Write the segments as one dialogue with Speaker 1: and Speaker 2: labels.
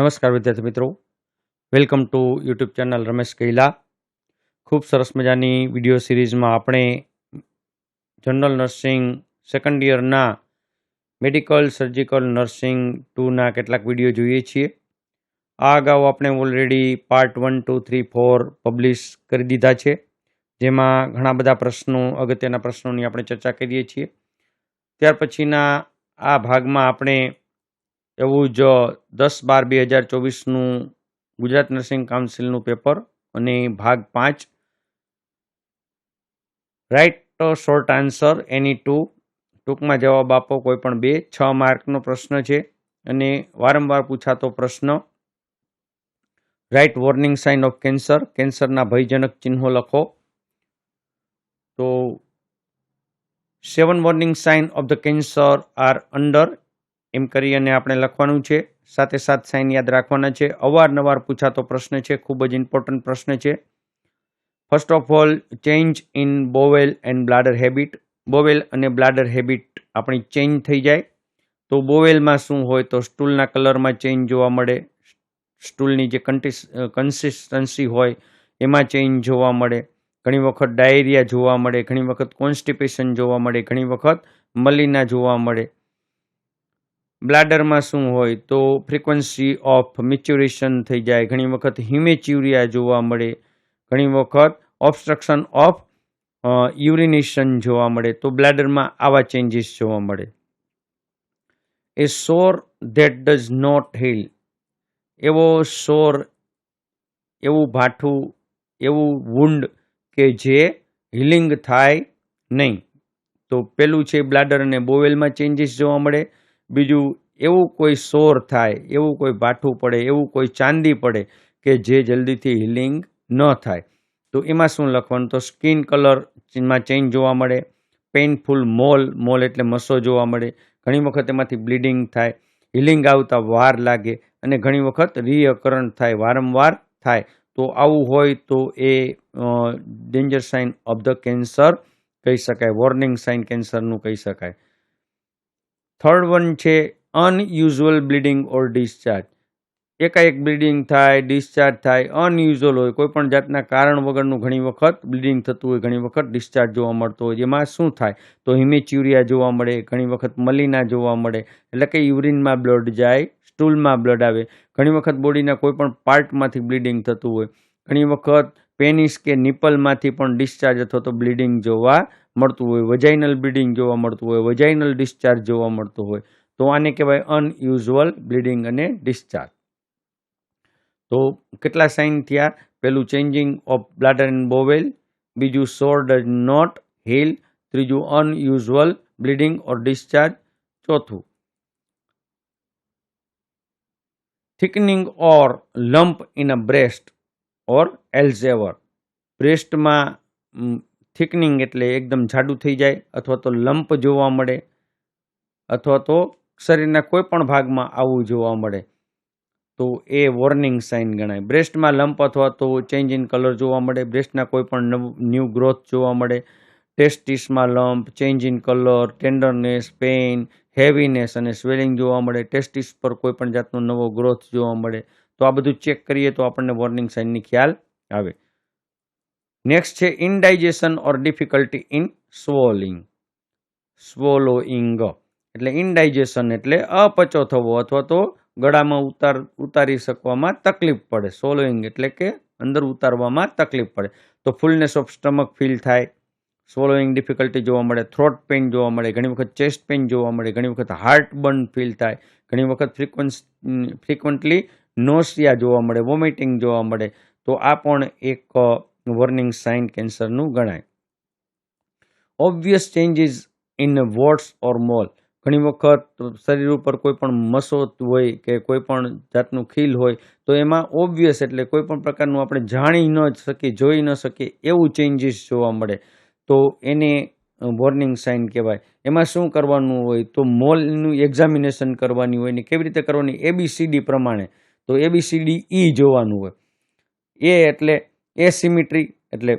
Speaker 1: નમસ્કાર વિદ્યાર્થી મિત્રો. Welcome to YouTube channel Ramesh Kaila. ખૂબ સરસ મજાની વીડિયો સિરીઝમાં આપણે જનરલ નર્સિંગ સેકન્ડ યરના મેડિકલ સર્જિકલ નર્સિંગ ટુના કેટલાક વીડિયો જોઈએ છીએ. આ અગાઉ આપણે already part one two three four publish કરી દીધા છે. જેમાં ઘણા બધા પ્રશ્નો, અગત્યના પ્રશ્નોની આપણે ચર્ચા કરીએ છીએ. ત્યાર પછીના આ ભાગમાં આપણે એવું જ દસ બાર બે હજાર ચોવીસનું ગુજરાત નર્સિંગ કાઉન્સિલનું પેપર અને ભાગ પાંચ. Write short answer any two. ટૂંકમાં જવાબ આપો કોઈ પણ બે. છ માર્કનો પ્રશ્ન છે અને વારંવાર પૂછાતો પ્રશ્ન. Write warning sign of cancer. કેન્સરના ભયજનક ચિહ્નો લખો. તો seven warning sign of the cancer are under એમ કરી અને આપણે લખવાનું છે, સાથે સાત સાઇન યાદ રાખવાના છે. અવારનવાર પૂછાતો પ્રશ્ન છે, ખૂબ જ ઇમ્પોર્ટન્ટ પ્રશ્ન છે. First of all change in bowel and bladder habit bowel અને બ્લાડર હેબિટ આપણી ચેન્જ થઈ જાય. તો બોવેલમાં શું હોય તો સ્ટૂલના કલરમાં ચેન્જ જોવા મળે. સ્ટૂલની જે કન્સિસ્ટન્સી હોય, એમાં ચેન્જ જોવા મળે. ઘણી વખત ડાયરિયા જોવા મળે, ઘણી વખત કોન્સ્ટિપેશન જોવા મળે, ઘણી વખત મલિના જોવા મળે. બ્લાડરમાં શું હોય તો ફ્રીક્વન્સી ઓફ મિચ્યુરેશન થઈ જાય. ઘણી વખત હિમેચ્યુરિયા જોવા મળે. ઘણી વખત ઓબસ્ટ્રક્શન ઓફ યુરિનેશન જોવા મળે. તો બ્લાડરમાં આવા ચેન્જીસ જોવા મળે. એ સોર ધેટ ડઝ નોટ હીલ એવો સોર એવું ભાઠું એવું વુંડ કે જે હિલિંગ થાય નહીં. તો પેલું છે બ્લાડર અને બોવેલમાં ચેન્જીસ જોવા મળે. બીજું એવું કોઈ સોર થાય, એવું કોઈ ભાઠું પડે, એવું કોઈ ચાંદી પડે કે જે જલ્દીથી હિલિંગ ન થાય. તો એમાં શું લખવાનું? તો સ્કિન કલરમાં ચેન્જ જોવા મળે, પેઇનફુલ મોલ મોલ એટલે મસો જોવા મળે. ઘણી વખત એમાંથી બ્લીડિંગ થાય, હિલિંગ આવતા વાર લાગે અને ઘણી વખત રીઅકરણ થાય, વારંવાર થાય. તો આવું હોય તો એ danger sign of the cancer કહી શકાય વોર્નિંગ સાઇન કેન્સરનું કહી શકાય. થર્ડ વન છે અનયુઝ્યુઅલ બ્લીડિંગ ઓર ડિસ્ચાર્જ એકાએક બ્લીડિંગ થાય ડિસ્ચાર્જ થાય અનયુઝ્યુઅલ હોય, કોઈ પણ જાતના કારણ વગરનું ઘણી વખત બ્લીડિંગ થતું હોય, ઘણી વખત ડિસ્ચાર્જ જોવા મળતો હોય, જેમાં શું થાય? તો હિમેચ્યુરિયા જોવા મળે, ઘણી વખત મલિના જોવા મળે, એટલે કે યુરિનમાં બ્લડ જાય સ્ટૂલમાં બ્લડ આવે, ઘણી વખત બોડીના કોઈ પણ પાર્ટમાંથી બ્લીડિંગ થતું હોય, ઘણી વખત પેનિસ કે નિપલમાંથી પણ ડિસ્ચાર્જ અથવા તો બ્લીડિંગ જોવા મળતું હોય વજાઇનલ બ્લીડિંગ જોવા મળતું હોય વજાઇનલ ડિસ્ચાર્જ જોવા મળતું હોય, તો આને કહેવાય અનયુઝ્યુઅલ બ્લીડિંગ અને ડિસ્ચાર્જ તો કેટલા સાઇન થયા? પેલું changing of bladder and bowel બીજું સોર ડઝ નોટ હિલ ત્રીજું અનયુઝ્યુઅલ બ્લીડિંગ ઓર ડિસ્ચાર્જ ચોથું. Thickening or lump in a breast or elsewhere બ્રેસ્ટમાં thickening એટલે એકદમ જાડું થઈ જાય અથવા તો લંપ જોવા મળે અથવા તો શરીરના કોઈ પણ ભાગમાં આવું જોવા મળે. તો એ વોર્નિંગ સાઇન ગણાય. બ્રેસ્ટમાં લંપ અથવા તો ચેન્જ ઇન કલર જોવા મળે. બ્રેસ્ટના કોઈ પણ ન્યૂ ગ્રોથ જોવા મળે. ટેસ્ટિસમાં lump change in colour tenderness pain heaviness અને સ્વેલિંગ જોવા મળે. ટેસ્ટિસ પર કોઈ પણ જાતનો નવો ગ્રોથ જોવા મળે. તો આ બધું ચેક કરીએ તો આપણને વોર્નિંગ સાઇનની ખ્યાલ આવે. નેક્સ્ટ છે ઇનડાઇજેશન ઓર ડિફિકલ્ટી ઇન સ્વોલિંગ સ્વોલોઇંગ એટલે ઇનડાઇજેશન એટલે અપચો થવો અથવા તો ગળામાં ઉતાર, ઉતારી શકવામાં તકલીફ પડે. સ્વોલોઇંગ એટલે કે અંદર ઉતારવામાં તકલીફ પડે. તો ફૂલનેસ ઓફ સ્ટમક ફીલ થાય. સ્વોલોઇંગ ડિફિકલ્ટી જોવા મળે. થ્રોટ પેઇન જોવા મળે. ઘણી વખત ચેસ્ટ પેઇન જોવા મળે. ઘણી વખત હાર્ટ બર્ન ફીલ થાય. ઘણી વખત ફ્રિકવન્સ ફ્રિકવન્ટલી નોસિયા જોવા મળે. વોમિટિંગ જોવા મળે. તો આ પણ એક વોર્નિંગ સાઇન કેન્સરનું ગણાય. Obvious changes in warts or mole ઘણી વખત શરીર ઉપર કોઈ પણ મસો હોય કે કોઈ પણ જાતનું ખીલ હોય, તો એમાં ઓબ્વિયસ એટલે કોઈ પણ પ્રકારનું આપણે જાણી ન શકીએ, જોઈ ન શકીએ એવું ચેન્જીસ જોવા મળે. તો એને વોર્નિંગ સાઇન કહેવાય. એમાં શું કરવાનું હોય? તો મોલનું એક્ઝામિનેશન કરવાની હોય ને કેવી રીતે કરવાની? એબીસીડી પ્રમાણે. તો એબીસીડી ઈ જોવાનું હોય. એ એટલે એ સિમિટ્રી એટલે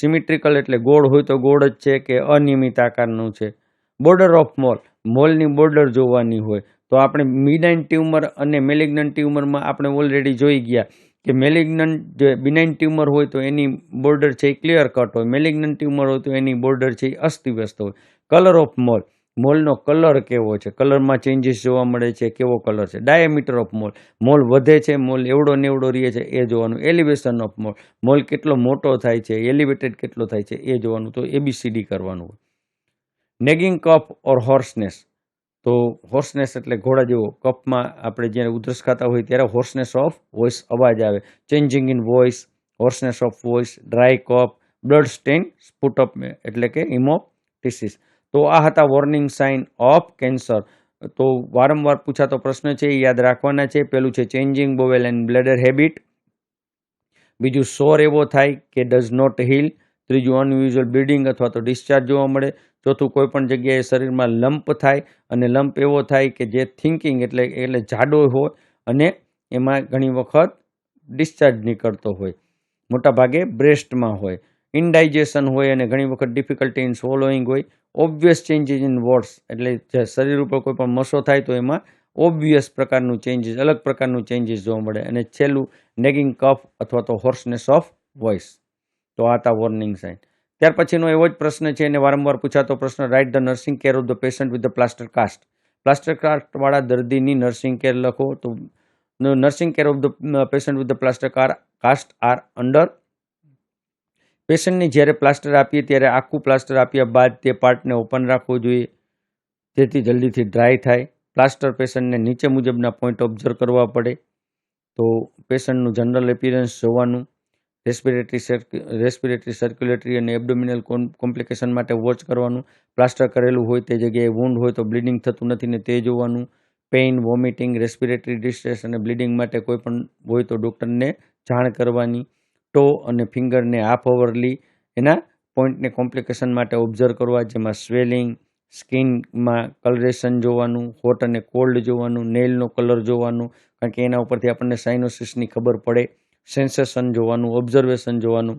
Speaker 1: સિમિટ્રિકલ એટલે ગોળ હોય તો ગોળ જ છે કે અનિયમિત આકારનું છે. બોર્ડર ઓફ મોલ મોલની બોર્ડર જોવાની હોય. તો આપણે મિનાઇન ટ્યુમર અને મેલિગ્નન ટ્યુમરમાં આપણે ઓલરેડી જોઈ ગયા કે મેલિગ્નન્ટ જે બિનાઇન ટ્યુમર હોય તો એની બોર્ડર છે એ ક્લિયર કટ હોય. મેલિગ્નન્ટ ટ્યુમર હોય તો એની બોર્ડર છે એ અસ્તવ્યસ્ત હોય. કલર ઓફ મોલ મોલનો કલર કેવો છે? કલરમાં ચેન્જીસ જોવા મળે છે, કેવો કલર છે? ડાયામીટર ઓફ મોલ મોલ વધે છે, મોલ એવડો નેવડો રહે છે, એ જોવાનું. એલિવેશન ઓફ મોલ મોલ કેટલો મોટો થાય છે એલિવેટેડ કેટલો થાય છે, એ જોવાનું. તો એબીસીડી કરવાનું હોય. નેગિંગ કફ ઓર હોર્સનેસ તો હોર્સનેસ એટલે ઘોડા જેવો. કફમાં આપણે જ્યારે ઉધરસ ખાતા હોય ત્યારે હોર્સનેસ ઓફ વોઇસ અવાજ આવે. Changing in voice hoarseness of voice dry cough blood stain sputum એટલે કે ઇમોટિસિસ તો આ હતા વોર્નિંગ સાઇન ઓફ કેન્સર તો વારંવાર પૂછાતો પ્રશ્ન છે, એ યાદ રાખવાના છે. પેલું છે changing bowel and bladder habit બીજું સોર એવો થાય કે ડઝ નોટ હીલ ત્રીજું અનયુઝ્યુઅલ બ્લીડિંગ અથવા તો ડિસ્ચાર્જ જોવા મળે. ચોથું, કોઈ પણ જગ્યાએ શરીરમાં લંપ થાય અને લંપ એવો થાય કે જે થિંકિંગ એટલે એટલે જાડો હોય અને એમાં ઘણી વખત ડિસ્ચાર્જ નીકળતો હોય. મોટા ભાગે બ્રેસ્ટમાં હોય. ઇનડાઇજેશન હોય અને ઘણી વખત ડિફિકલ્ટી ઇન સ્વોલોઈંગ હોય ઓબ્વિયસ ચેન્જીસ ઇન વોર્ડ્સ એટલે જે શરીર ઉપર કોઈ પણ મસો થાય તો એમાં ઓબ્વિયસ પ્રકારનું ચેન્જીસ અલગ પ્રકારનું ચેન્જીસ જોવા મળે. અને છેલ્લું નેગિંગ કફ અથવા તો હોર્સનેસ ઓફ વોઇસ તો આ હતા વોર્નિંગ સાઇન ત્યાર પછીનો એવો જ પ્રશ્ન છે અને વારંવાર પૂછાતો પ્રશ્ન write the nursing care of the patient with the plaster cast plaster કાસ્ટવાળા દર્દીની નર્સિંગ કેર લખો. તો nursing care of the patient with the plaster car cast are under પેશન્ટને જ્યારે પ્લાસ્ટર આપીએ ત્યારે આખું પ્લાસ્ટર આપ્યા બાદ તે પાર્ટને ઓપન રાખવું જોઈએ. જેથી જલ્દીથી ડ્રાય થાય. પ્લાસ્ટર પેશન્ટને નીચે મુજબના પોઈન્ટ ઓબ્ઝર્વ કરવા પડે. તો પેશન્ટનું જનરલ એપિયરન્સ જોવાનું. રેસ્પિરેટરી રેસ્પિરેટરી સર્ક્યુલેટરી અને એબડોમિનલ કોમ્પ્લિકેશન માટે વોચ કરવાનું. પ્લાસ્ટર કરેલું હોય તે જગ્યાએ વુન્ડ હોય તો બ્લીડિંગ થતું નથી ને તે જોવાનું. પેઇન, વોમિટિંગ, રેસ્પિરેટરી ડિસ્ટ્રેસ અને બ્લીડિંગ માટે કોઈ પણ હોય તો ડૉક્ટરને જાણ કરવાની. ટો અને ફિંગરને હાફ ઓવરલી એના પોઈન્ટને કોમ્પ્લિકેશન માટે ઓબ્ઝર્વ કરવા, જેમાં સ્વેલિંગ, સ્કિનમાં કલરેશન જોવાનું, હોટ અને કોલ્ડ જોવાનું નેલનો કલર જોવાનું, કારણ કે એના ઉપરથી આપણને સાઇનોસિસની ખબર પડે, સેન્સેશન જોવાનું, ઓબ્ઝર્વેશન જોવાનું.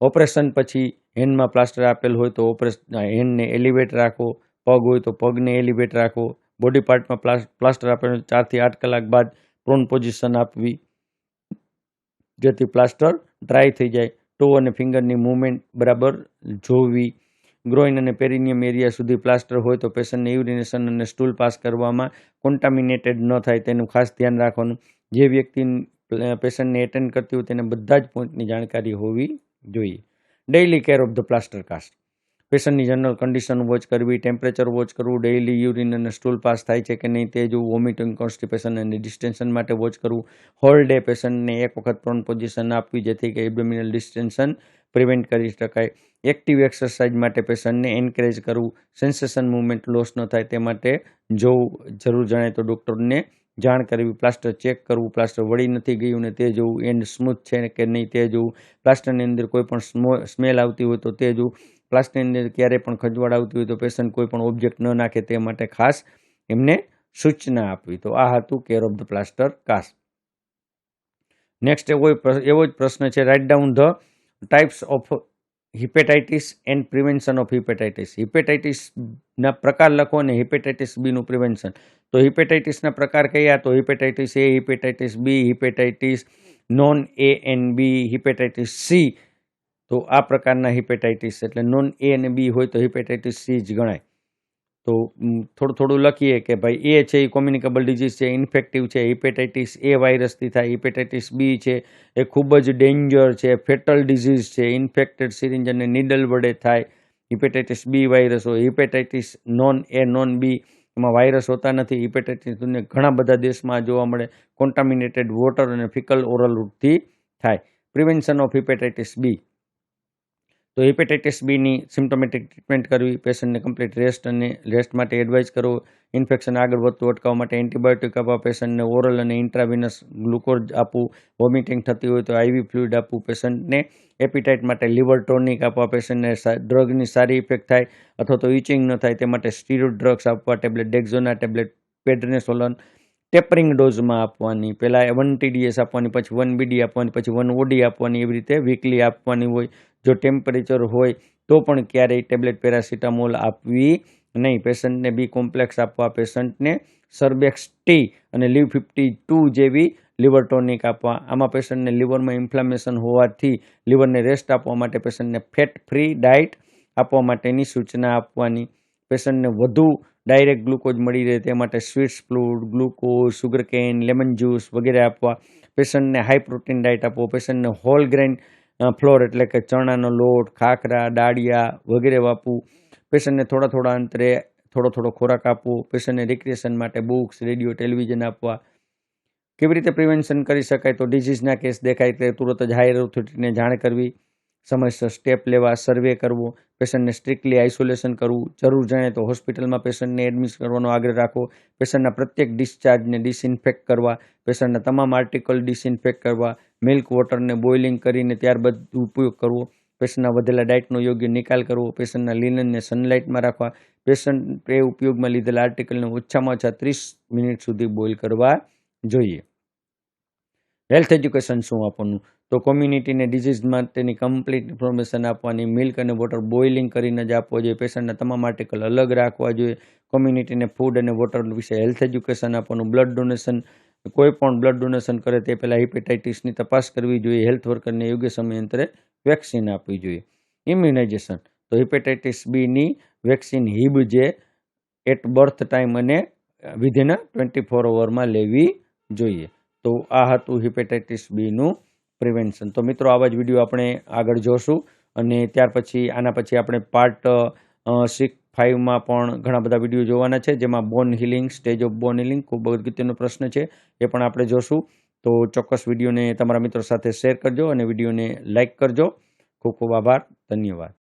Speaker 1: ઓપરેશન પછી હેન્ડમાં પ્લાસ્ટર આપેલ હોય તો ઓપરેશન હેન્ડને એલિવેટ રાખો, પગ હોય તો પગને એલિવેટ રાખો. બોડી પાર્ટમાં પ્લાસ્ટર આપેલ ચારથી આઠ કલાક બાદ પ્રોન પોઝિશન આપવી. જેથી પ્લાસ્ટર ડ્રાય થઈ જાય. ટો અને ફિંગરની મૂવમેન્ટ બરાબર જોવી. ગ્રોઇન અને પેરિનિયમ એરિયા સુધી પ્લાસ્ટર હોય તો પેશન્ટને યુરિનેશન અને સ્ટૂલ પાસ કરવામાં કોન્ટામિનેટેડ ન થાય તેનું ખાસ ધ્યાન રાખવાનું. જે વ્યક્તિ પેશન્ટને એટેન્ડ કરતી હોય તેને બધા જ પોઈન્ટની જાણકારી હોવી જોઈએ. Daily care of the plaster cast. પેશન્ટની general condition watch કરવી, ટેમ્પરેચર વોચ કરવું, ડેઇલી યુરિન અને સ્ટૂલ પાસ થાય છે કે નહીં તે જોવું, વોમિટિંગ કોન્સ્ટિપેશન અને ડિસ્ટેન્શન માટે વોચ કરવું. હોલ ડે પેશન્ટને એક વખત પ્રોન પોઝિશન આપવી જેથી કે એબડોમિનલ ડિસ્ટેન્શન પ્રિવેન્ટ કરી શકાય. એક્ટિવ એક્સરસાઇઝ માટે પેશન્ટને એન્કરેજ કરવું, સેન્સેશન મુવમેન્ટ લોસ ન થાય તે માટે જોવું, જરૂર જણાય તો ડૉક્ટરને જાણ કરવી. પ્લાસ્ટર ચેક કરવું, પ્લાસ્ટર વળી નથી ગયું ને તે જોવું. એન્ડ સ્મૂથ છે કે નહીં તે જોવું. પ્લાસ્ટરની અંદર કોઈ પણ સ્મો, સ્મેલ આવતી હોય તો તે જોવું. પ્લાસ્ટરની અંદર ક્યારેય પણ ખજવાળ આવતી હોય તો પેશન્ટ કોઈ પણ ઓબ્જેક્ટ ન નાખે તે માટે ખાસ એમને સૂચના આપવી. તો આ હતું care of the plaster cast. Next એવો એવો જ પ્રશ્ન છે write down the types of hepatitis and prevention of hepatitis હિપેટાઇટિસના પ્રકાર લખો અને હિપેટાઇટિસ બીનું પ્રિવેન્શન તો હિપેટાઇટિસના પ્રકાર કયા? તો hepatitis A hepatitis B hepatitis non A and B hepatitis C તો આ પ્રકારના હિપેટાઇટિસ એટલે નોન એ અને બી હોય તો હિપેટાઇટિસ સી જ ગણાય. તો થોડું થોડું લખીએ કે ભાઈ એ છે, એ કોમ્યુનિકેબલ ડિઝીઝ છે, ઇન્ફેક્ટિવ છે, હિપેટાઇટિસ એ વાયરસથી થાય, હિપેટાઇટિસ બી છે, એ ખૂબ જ ડેન્જર છે, ફેટલ ડિઝીઝ છે, ઇન્ફેક્ટેડ સિરિંજ અને નીડલ વડે થાય, હિપેટાઇટિસ બી વાયરસ હોય, hepatitis non A, non B એમાં વાયરસ હોતા નથી, હિપેટાઇટિસ ઘણા બધા દેશમાં જોવા મળે, કોન્ટામિનેટેડ વોટર અને ફિકલ ઓરલ રૂટથી થાય, પ્રિવેન્શન ઓફ હિપેટાઇટિસ બી. તો હિપેટાઇટિસ બીની સિમ્ટોમેટિક ટ્રીટમેન્ટ કરવી, પેશન્ટને કમ્પ્લીટ રેસ્ટ અને રેસ્ટ માટે એડવાઇસ કરવો, ઇન્ફેક્શન આગળ વધતું અટકાવવા માટે એન્ટીબાયોટિક આપવા, પેશન્ટને ઓરલ અને ઇન્ટ્રાવિનસ ગ્લુકોઝ આપવું, વોમિટિંગ થતી હોય તો આઈવી ફ્લુઇડ આપવું, પેશન્ટને એપિટાઇટ માટે લિવર ટોનિક આપવા, પેશન્ટને ડ્રગની સારી ઇફેક્ટ થાય અથવા તો ઇચિંગ ન થાય તે માટે સ્ટીરોડ ડ્રગ્સ આપવા, tablet Dexona, tablet prednisolone tapering ડોઝમાં આપવાની, પહેલાં વન ટીડીએસ આપવાની, પછી વન બીડી આપવાની, પછી વન ઓડી આપવાની, એવી રીતે વીકલી આપવાની હોય જો ટેમ્પરેચર હોય તો પણ ક્યારેય ટેબ્લેટ પેરાસિટામોલ આપવી નહીં. પેશન્ટને બી કોમ્પ્લેક્સ આપવા પેશન્ટને સરબેક્સ ટી અને લીવ ફિફ્ટી ટુ જેવી લીવર ટોનિક આપવા. આમાં પેશન્ટને લીવરમાં ઇન્ફ્લામેશન હોવાથી લીવરને રેસ્ટ આપવા માટે પેશન્ટને ફેટ ફ્રી ડાયટ આપવા માટેની સૂચના આપવાની. પેશન્ટને વધુ ડાયરેક્ટ ગ્લુકોઝ મળી રહે તે માટે sweets fluid glucose sugar cane lemon juice વગેરે આપવા. પેશન્ટને હાઈ પ્રોટીન ડાયટ આપવો. પેશન્ટને હોલ ગ્રેન ફ્લોર એટલે કે ચણાનો લોટ, ખાખરા દાળિયા વગેરે આપવું પેશન્ટને થોડા થોડા અંતરે થોડો થોડો ખોરાક આપવો. પેશન્ટને રિક્રિએશન માટે બુક્સ રેડિયો ટેલિવિઝન આપવા. કેવી રીતે પ્રિવેન્શન કરી શકાય તો ડિઝીઝના કેસ દેખાય તે તુરત જ હાયર ઓથોરિટીને જાણ કરવી. સમયસર સ્ટેપ લેવા સર્વે કરવો પેશન્ટને સ્ટ્રિક્ટલી આઇસોલેશન કરવું. જરૂર જણાય તો હોસ્પિટલમાં પેશન્ટને એડમિટ કરવાનો આગ્રહ રાખવો. પેશન્ટના પ્રત્યેક ડિસ્ચાર્જને ડિસઇન્ફેક્ટ કરવા. પેશન્ટના તમામ આર્ટિકલ ડિસઇન્ફેક્ટ કરવા. મિલ્ક વોટરને બોઇલિંગ કરીને ત્યારબાદ ઉપયોગ કરવો. પેશન્ટના વધેલા ડાયટનો યોગ્ય નિકાલ કરવો. પેશન્ટના લિનનને સનલાઇટમાં રાખવા. પેશન્ટ ઉપયોગમાં લીધેલા આર્ટિકલને ઓછામાં ઓછા ત્રીસ મિનિટ સુધી બોઇલ કરવા જોઈએ. હેલ્થ એજ્યુકેશન શું આપવાનું તો કોમ્યુનિટીને ડિઝીઝ માટેની કમ્પ્લીટ ઇન્ફોર્મેશન આપવાની મિલ્ક અને વોટર બોઇલિંગ કરીને જ આપવો જોઈએ. પેશન્ટના તમામ આર્ટિકલ અલગ રાખવા જોઈએ. કોમ્યુનિટીને ફૂડ અને વોટર વિશે હેલ્થ એજ્યુકેશન આપવાનું બ્લડ ડોનેશન કોઈ પણ બ્લડ ડોનેશન કરે તે પહેલાં હિપેટાઇટિસની તપાસ કરવી જોઈએ. હેલ્થ વર્કરને યોગ્ય સમયાંતરે વેક્સિન આપવી જોઈએ. ઇમ્યુનાઇઝેશન તો હિપેટાઇટિસ બીની વેક્સિન હિબ જે એટ બર્થ ટાઈમ અને વિધિન ટ્વેન્ટી ફોર અવરમાં લેવી જોઈએ. તો આ હતું હિપેટાઇટિસ બીનું પ્રિવેન્શન. તો મિત્રો, આવા જ વીડિયો આપણે આગળ જોશું અને ત્યાર પછી, આના પછી આપણે પાર્ટ સિક્સ ફાઇવમાં પણ ઘણા બધા વીડિયો જોવાના છે, જેમાં bone healing stage of bone healing ખૂબ અગત્યનો પ્રશ્ન છે, એ પણ આપણે જોશું. તો ચોક્કસ વિડીયોને તમારા મિત્રો સાથે શેર કરજો અને વિડીયોને લાઇક કરજો. ખૂબ ખૂબ આભાર. ધન્યવાદ.